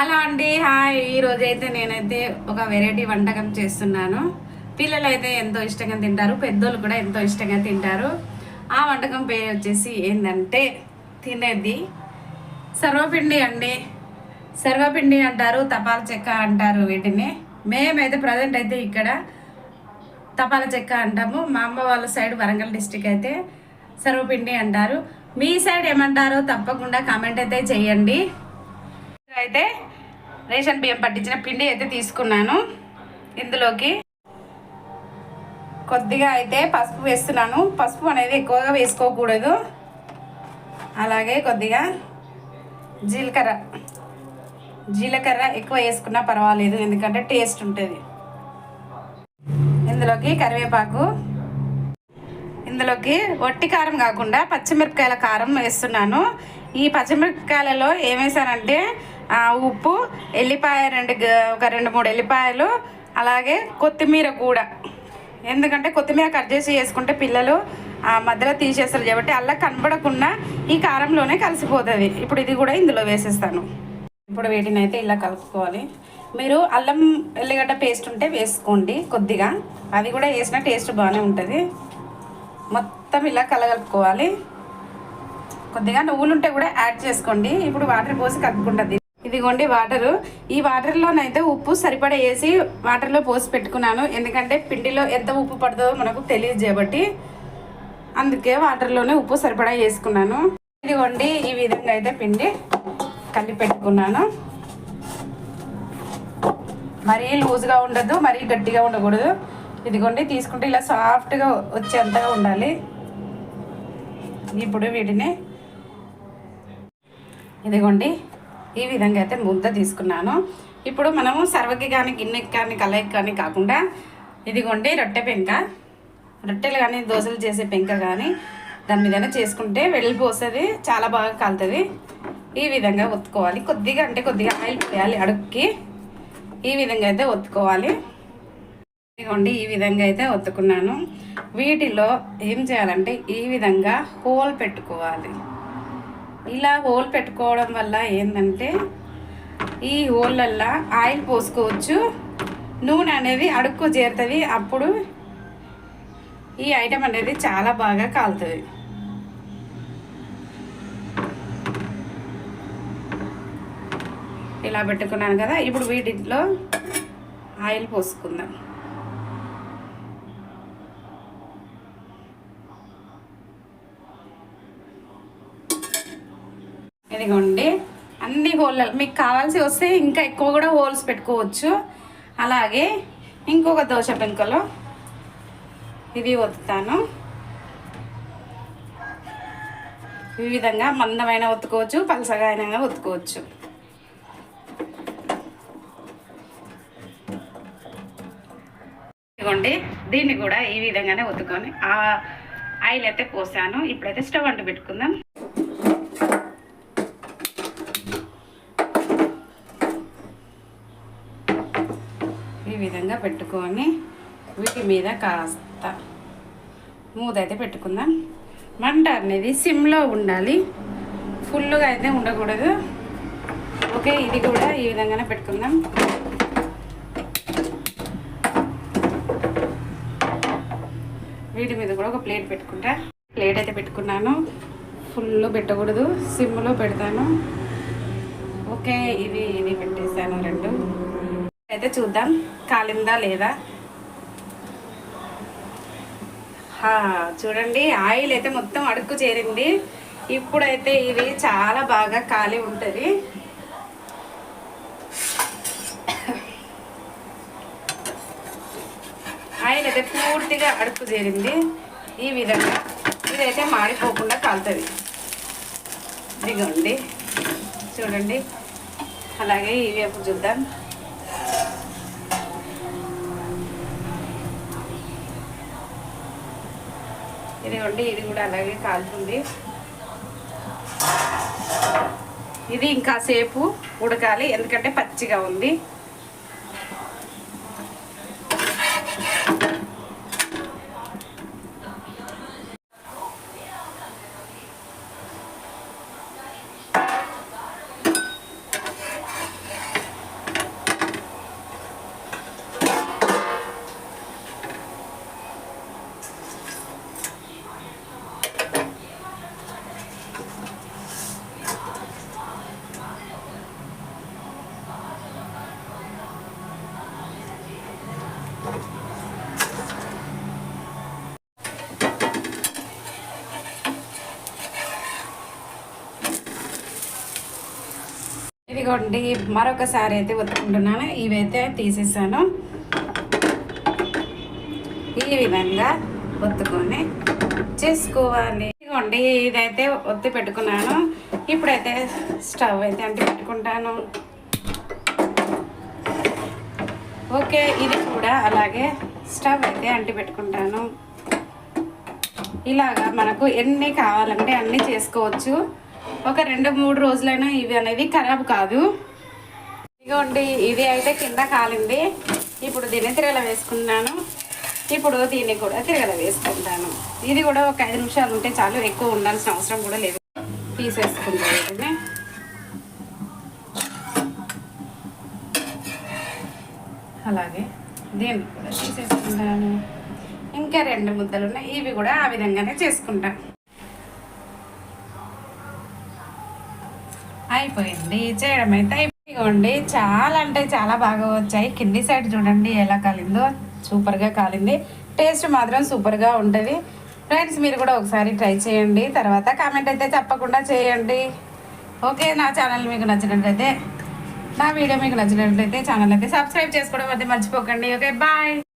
Hello అండి hi. ఈరోజు అయితే నేనైతే ఒక వెరైటీ వంటకం చేస్తున్నాను. పిల్లలు అయితే ఎంతో ఇష్టంగా తింటారు పెద్దోళ్ళు కూడా ఎంతో ఇష్టంగా తింటారు. ఆ వంటకం పేరు వచ్చేసి ఏంటంటే తినేది సర్వపిండి అండి. సర్వపిండి అంటారు తపాల చెక్క అంటారు వీటిని. మేమైతే ప్రజెంట్ అయితే ఇక్కడ తపాల చెక్క అంటాము. మా అమ్మ వాళ్ళ సైడ్ వరంగల్ డిస్టిక్ అయితే సర్వపిండి అంటారు. మీ సైడ్ ఏమంటారో తప్పకుండా కామెంట్ అయితే చేయండి. అయితే రేషన్ బియ్యం పట్టించిన పిండి అయితే తీసుకున్నాను. ఇందులోకి కొద్దిగా అయితే పసుపు వేస్తున్నాను. పసుపు అనేది ఎక్కువగా వేసుకోకూడదు. అలాగే కొద్దిగా జీలకర్ర. జీలకర్ర ఎక్కువ వేసుకున్నా పర్వాలేదు ఎందుకంటే టేస్ట్ ఉంటుంది. ఇందులోకి కరివేపాకు. ఇందులోకి వట్టి కారం కాకుండా పచ్చిమిరపకాయల కారం వేస్తున్నాను. ఈ పచ్చిమిరపకాయలలో ఏం వేసానంటే ఉప్పు ఎల్లిపాయ రెండు ఒక రెండు మూడు ఎల్లిపాయలు అలాగే కొత్తిమీర కూడా. ఎందుకంటే కొత్తిమీర కట్ చేసి వేసుకుంటే పిల్లలు ఆ మధ్యలో తీసేస్తారు కాబట్టి అలా కనబడకుండా ఈ కారంలోనే కలిసిపోతుంది. ఇప్పుడు ఇది కూడా ఇందులో వేసేస్తాను. ఇప్పుడు వీటిని అయితే ఇలా కలుపుకోవాలి. మీరు అల్లం ఎల్లిగడ్డ పేస్ట్ ఉంటే వేసుకోండి కొద్దిగా. అది కూడా వేసిన టేస్ట్ బాగానే ఉంటుంది. మొత్తం ఇలా కలగలుపుకోవాలి. కొద్దిగా నువ్వులు ఉంటే కూడా యాడ్ చేసుకోండి. ఇప్పుడు వాటర్ పోసి కలుపుకుంటుంది. ఇదిగోండి వాటరు. ఈ వాటర్లోనైతే ఉప్పు సరిపడా వేసి వాటర్లో పోసి పెట్టుకున్నాను. ఎందుకంటే పిండిలో ఎంత ఉప్పు పడుతుందో మనకు తెలియదు కాబట్టి అందుకే వాటర్లోనే ఉప్పు సరిపడా వేసుకున్నాను. ఇదిగోండి ఈ విధంగా అయితే పిండి కలిపి పెట్టుకున్నాను. మరీ లూజ్గా ఉండదు మరీ గట్టిగా ఉండకూడదు. ఇదిగోండి తీసుకుంటే ఇలా సాఫ్ట్గా వచ్చేంతగా ఉండాలి. ఇప్పుడు వీటిని ఇదిగోండి ఈ విధంగా అయితే ముద్ద తీసుకున్నాను. ఇప్పుడు మనము సర్వకి కానీ గిన్నెకి కానీ కలయికి కానీ కాకుండా ఇదిగోండి రొట్టె పెంక. రొట్టెలు కానీ దోశలు చేసే పెంక కానీ దాని మీదనే చేసుకుంటే వెళ్ళిపోతుంది చాలా బాగా కాలుతుంది. ఈ విధంగా ఒత్తుకోవాలి. కొద్దిగా అంటే కొద్దిగా ఆయిల్ పోయాలి అడుక్కి. ఈ విధంగా అయితే ఒత్తుకోవాలి. ఇదిగోండి ఈ విధంగా అయితే ఒత్తుకున్నాను. వీటిలో ఏం చేయాలంటే ఈ విధంగా హోల్ పెట్టుకోవాలి. ఇలా హోల్ పెట్టుకోవడం వల్ల ఏంటంటే ఈ హోళ్ళల్లో ఆయిల్ పోసుకోవచ్చు. నూనె అనేది అడుక్కు చేరుతుంది. అప్పుడు ఈ ఐటెం అనేది చాలా బాగా కాలుతుంది. ఇలా పెట్టుకున్నాను కదా ఇప్పుడు వీటిలో ఆయిల్ పోసుకుందాం. ఇదిగోండి అన్ని హోల్ మీకు కావాల్సి వస్తే ఇంకా ఎక్కువ కూడా హోల్స్ పెట్టుకోవచ్చు. అలాగే ఇంకొక దోశ పెంకలో. ఇది ఒత్తుతాను. ఈ విధంగా మందమైన ఒత్తుకోవచ్చు పలసగా అయినా ఒత్తుకోవచ్చు. ఇదిగోండి దీన్ని కూడా ఈ విధంగానే ఒత్తుకొని ఆ ఆయిల్ అయితే పోసాను. ఇప్పుడైతే స్టవ్ అంటు పెట్టుకుందాం. విధంగా పెట్టుకొని వీటి మీద కాస్త మూత అయితే పెట్టుకుందాం. మంట అనేది సిమ్లో ఉండాలి. ఫుల్గా అయితే ఉండకూడదు. ఓకే ఇది కూడా ఈ విధంగానే పెట్టుకుందాం. వీటి మీద కూడా ఒక ప్లేట్ పెట్టుకుంటా. ప్లేట్ అయితే పెట్టుకున్నాను. ఫుల్ పెట్టకూడదు. సిమ్లో పెడతాను. ఓకే ఇది ఇది పెట్టేసాను రెండు. అయితే చూద్దాం. కాలిందా లేదా? చూడండి ఆయిల్ అయితే మొత్తం అడుక్కు చేరింది. ఇప్పుడైతే ఇది చాలా బాగా కాలి ఉంటుంది. ఆయిల్ అయితే పూర్తిగా అడుక్కు చేరింది. ఈ విధంగా ఇదైతే మాడిపోకుండా కాలుతుంది. ఇదిగోండి. చూడండి. అలాగే ఈ వైపు చూద్దాం. ఇదిగోండి ఇది కూడా అలాగే కాలుతుంది. ఇది ఇంకా సేపు ఉడకాలి ఎందుకంటే పచ్చిగా ఉంది. ఇదిగోండి మరొకసారి అయితే ఒత్తుకుంటున్నాను ఇవైతే తీసేసాను. ఈ విధంగా ఒత్తుకొని చేసుకోవాలి. ఇదిగోండి ఇదైతే ఒత్తి పెట్టుకున్నాను. ఇప్పుడైతే స్టవ్ అయితే అంటి పెట్టుకుంటాను ఓకే ఇది కూడా అలాగే స్టవ్ అయితే అంటి పెట్టుకుంటాను ఇలాగా మనకు ఎన్ని కావాలంటే అన్నీ చేసుకోవచ్చు. ఒక రెండు మూడు రోజులైనా ఇవి అనేది ఖరాబ్ కాదు. ఇదిగోండి ఇది అయితే కింద కాలింది. ఇప్పుడు దీన్ని తిరగల వేసుకున్నాను ఇప్పుడు దీన్ని కూడా తిరగల వేసుకుంటాను. ఇది కూడా ఒక ఐదు నిమిషాలు ఉంటే చాలు ఎక్కువ ఉండాల్సిన అవసరం కూడా లేదు. తీసేసుకుంటాను వీటిని. అలాగే దీన్ని కూడా తీసేసుకుంటాను. ఇంకా రెండు ముద్దలు ఉన్నాయి. ఇవి కూడా ఆ విధంగానే చేసుకుంటాను అయిపోయింది. చేయడం అయితే అయిపోయింది. చాలా అంటే చాలా బాగా వచ్చాయి. కింది సైడ్ చూడండి ఎలా కాలిందో. సూపర్గా కాలింది. టేస్ట్ మాత్రం సూపర్గా ఉంటుంది. ఫ్రెండ్స్ మీరు కూడా ఒకసారి ట్రై చేయండి. తర్వాత కామెంట్ అయితే తప్పకుండా చేయండి. ఓకే నా ఛానల్ మీకు నచ్చినట్లయితే నా వీడియో మీకు నచ్చినట్లయితే ఛానల్ అయితే సబ్స్క్రైబ్ చేసుకోవడం అయితే మర్చిపోకండి. Okay bye